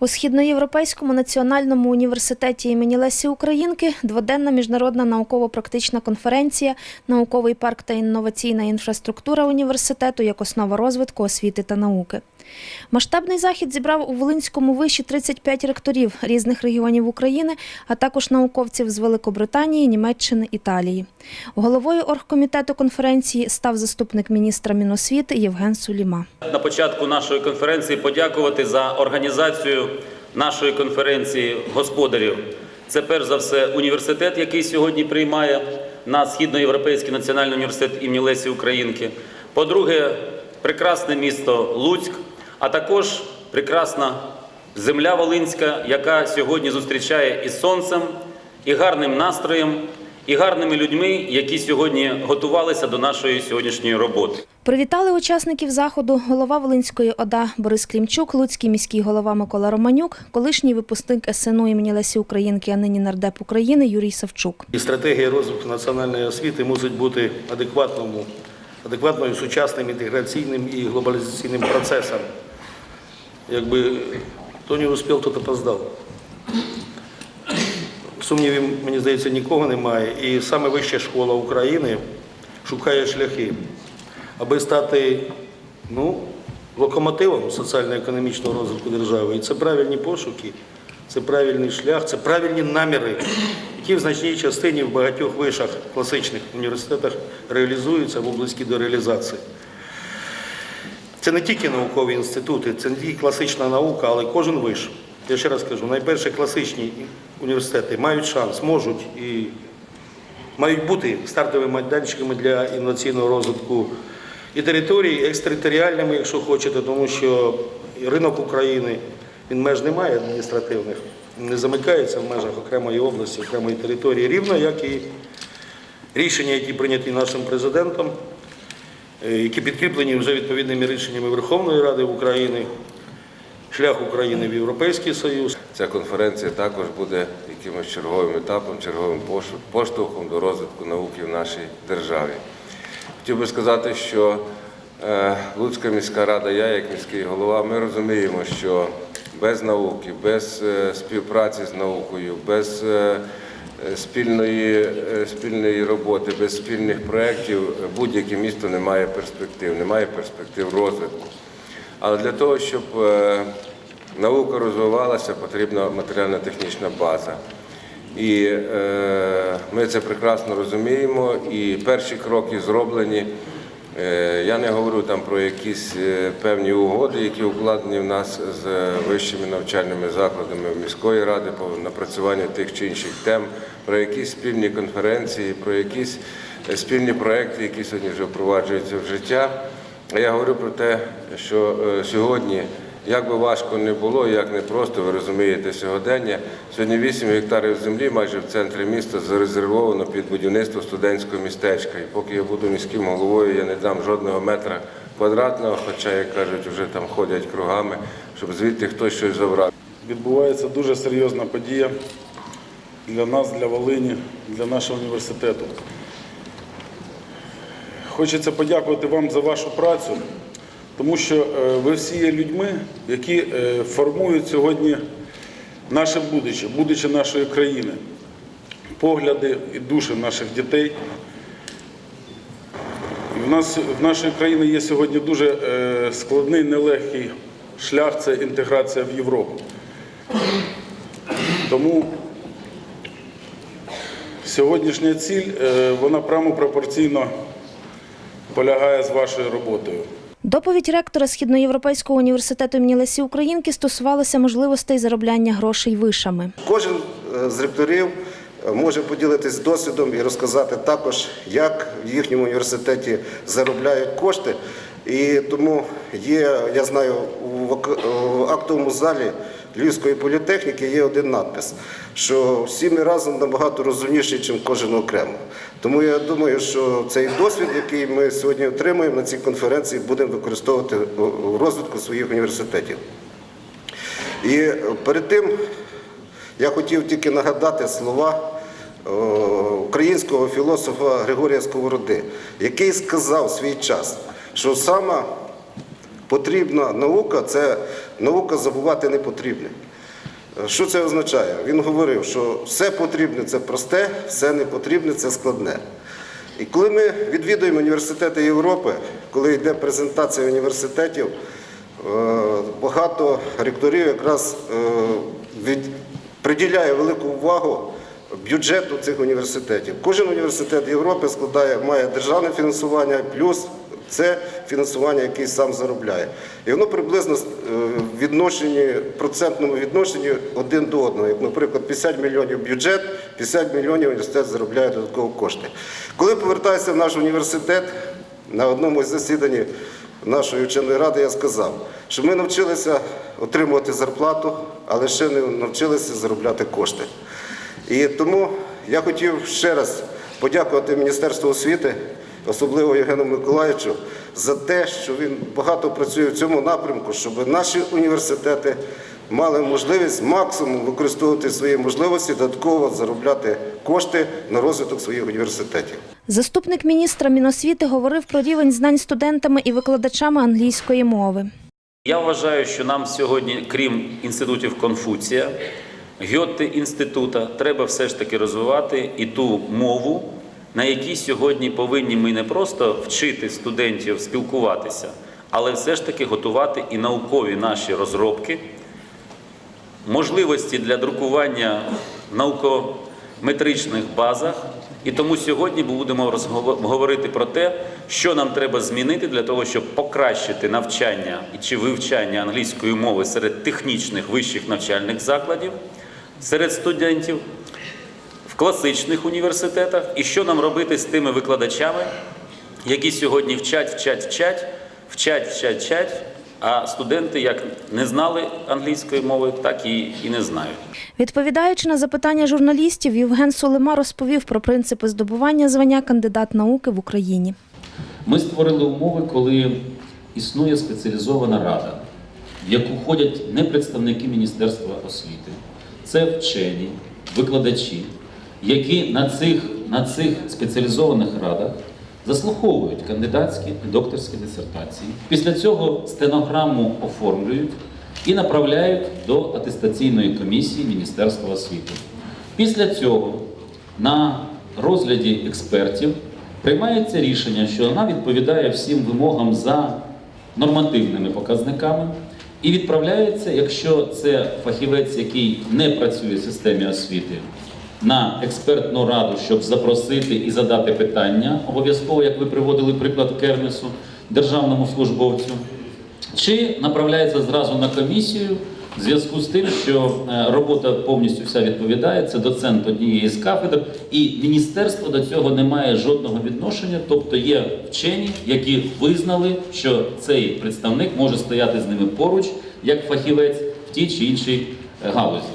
У Східноєвропейському національному університеті імені Лесі Українки дводенна міжнародна науково-практична конференція Науковий парк та інноваційна інфраструктура університету як основа розвитку освіти та науки. Масштабний захід зібрав у Волинському виші 35 ректорів різних регіонів України, а також науковців з Великобританії, Німеччини, Італії. Головою оргкомітету конференції став заступник міністра Міносвіти Євген Суліма. На початку нашої конференції подякувати за організацію нашої конференції господарів. Це перш за все університет, який сьогодні приймає на Східноєвропейський національний університет імені Лесі Українки. По-друге, прекрасне місто Луцьк, а також прекрасна земля Волинська, яка сьогодні зустрічає і сонцем, і гарним настроєм, і гарними людьми, які сьогодні готувалися до нашої сьогоднішньої роботи. Привітали учасників заходу голова Волинської ОДА Борис Клімчук, Луцький міський голова Микола Романюк, колишній випускник СНУ імені Лесі Українки, а нині нардеп України Юрій Савчук. І стратегія розвитку національної освіти мусить бути адекватному, адекватною сучасним інтеграційним і глобалізаційним процесом. Якби хто не успів, тот опоздав. Сумнівів, мені здається, нікого немає. І саме вища школа України шукає шляхи, аби стати ну, локомотивом соціально-економічного розвитку держави. І це правильні пошуки, це правильний шлях, це правильні наміри, які в значній частині в багатьох вишах класичних університетах реалізуються або близькі до реалізації. Це не тільки наукові інститути, це не тільки класична наука, але кожен виш. Я ще раз кажу, найперше класичні університети мають шанс, можуть і мають бути стартовими майданчиками для інноваційного розвитку і територій, екстериторіальними, якщо хочете, тому що ринок України, він меж не має адміністративних, не замикається в межах окремої області, окремої території, рівно як і рішення, які прийняті нашим президентом, які підкріплені вже відповідними рішеннями Верховної Ради України, шлях України в Європейський Союз. Ця конференція також буде якимось черговим етапом, черговим поштовхом до розвитку науки в нашій державі. Хотів би сказати, що е, Луцька міська рада, я як міський голова, ми розуміємо, що без науки, без е, співпраці з наукою, без е, е, спільної, е, спільної роботи, без спільних проєктів будь-яке місто не має перспектив, не має перспектив розвитку. Але для того, щоб е, наука розвивалася, потрібна матеріально-технічна база. І е, ми це прекрасно розуміємо. І перші кроки зроблені. Е, я не говорю там про якісь е, певні угоди, які укладені в нас з вищими навчальними закладами міської ради по напрацюванню тих чи інших тем, про якісь спільні конференції, про якісь е, спільні проекти, які сьогодні вже впроваджуються в життя. Я говорю про те, що сьогодні, як би важко не було, як не просто, ви розумієте, сьогодення, сьогодні 8 гектарів землі майже в центрі міста зарезервовано під будівництво студентського містечка. І поки я буду міським головою, я не дам жодного метра квадратного, хоча, як кажуть, вже там ходять кругами, щоб звідти хтось щось забрав. Відбувається дуже серйозна подія для нас, для Волині, для нашого університету. Хочеться подякувати вам за вашу працю, тому що е, ви всі є людьми, які е, формують сьогодні наше будуче, будуче нашої країни, погляди і душі наших дітей. В нас в нашої країни є сьогодні дуже е, складний, нелегкий шлях це інтеграція в Європу. Тому сьогоднішня ціль, вона прямо пропорційно полягає з вашою роботою. Доповідь ректора Східноєвропейського університету імені Лесі Українки стосувалася можливостей заробляння грошей вишами. Кожен е, з ректорів е, може поділитись досвідом і розказати також, як в їхньому університеті заробляють кошти. І тому є, я знаю, в актовому залі Львівської політехніки є один надпис, що всі ми разом набагато розумніші, ніж кожен окремо. Тому я думаю, що цей досвід, який ми сьогодні отримуємо на цій конференції, будемо використовувати у- розвитку своїх університетів. І перед тим я хотів тільки нагадати слова е, українського філософа Григорія Сковороди, який сказав в свій час, що сама потрібна наука, це наука забувати не потрібне. Що це означає? Він говорив, що все потрібне це просте, все не потрібне це складне. І коли ми відвідуємо університети Європи, коли йде презентація університетів, е, багато ректорів якраз е, приділяє велику увагу бюджету цих університетів. Кожен університет Європи має державне фінансування, плюс це фінансування, яке сам заробляє. І воно приблизно е, в процентному відношенні один до одного. Як, наприклад, 50 мільйонів бюджет, 50 мільйонів університет заробляє додатково кошти. Коли повертаюся в наш університет, на одному із засідань нашої вченої ради я сказав, що ми навчилися отримувати зарплату, але ще не навчилися заробляти кошти. І тому я хотів ще раз подякувати Міністерству освіти, особливо Євгену Миколаївичу, за те, що він багато працює в цьому напрямку, щоб наші університети мали можливість максимум використовувати свої можливості, додатково заробляти кошти на розвиток своїх університетів. Заступник міністра Міносвіти говорив про рівень знань студентами і викладачами англійської мови. Я вважаю, що нам сьогодні, крім інститутів Конфуція, Гьотте інститута, треба все ж таки розвивати і ту мову, на якій сьогодні повинні ми не просто вчити студентів спілкуватися, але все ж таки готувати і наукові наші розробки, можливості для друкування в наукометричних базах. І тому сьогодні ми будемо говорити про те, що нам треба змінити для того, щоб покращити навчання чи вивчання англійської мови серед технічних вищих навчальних закладів, серед студентів в класичних університетах, і що нам робити з тими викладачами, які сьогодні вчать, вчать, вчать, вчать, вчать, вчать, а студенти як не знали англійської мови, так і, і не знають. Відповідаючи на запитання журналістів, Євген Сулема розповів про принципи здобування звання кандидат науки в Україні. Ми створили умови, коли існує спеціалізована рада, в яку входять не представники Міністерства освіти, це вчені, викладачі, які на цих, на цих спеціалізованих радах заслуховують кандидатські і докторські дисертації. Після цього стенограму оформлюють і направляють до атестаційної комісії Міністерства освіти. Після цього на розгляді експертів приймається рішення, що вона відповідає всім вимогам за нормативними показниками, і відправляється, якщо це фахівець, який не працює в системі освіти, на експертну раду, щоб запросити і задати питання, обов'язково, як ви приводили приклад Кернесу, державному службовцю, чи направляється зразу на комісію в зв'язку з тим, що е, робота повністю вся відповідає, це доцент однієї з кафедр, і міністерство до цього не має жодного відношення, тобто є вчені, які визнали, що цей представник може стояти з ними поруч як фахівець в тій чи іншій галузі.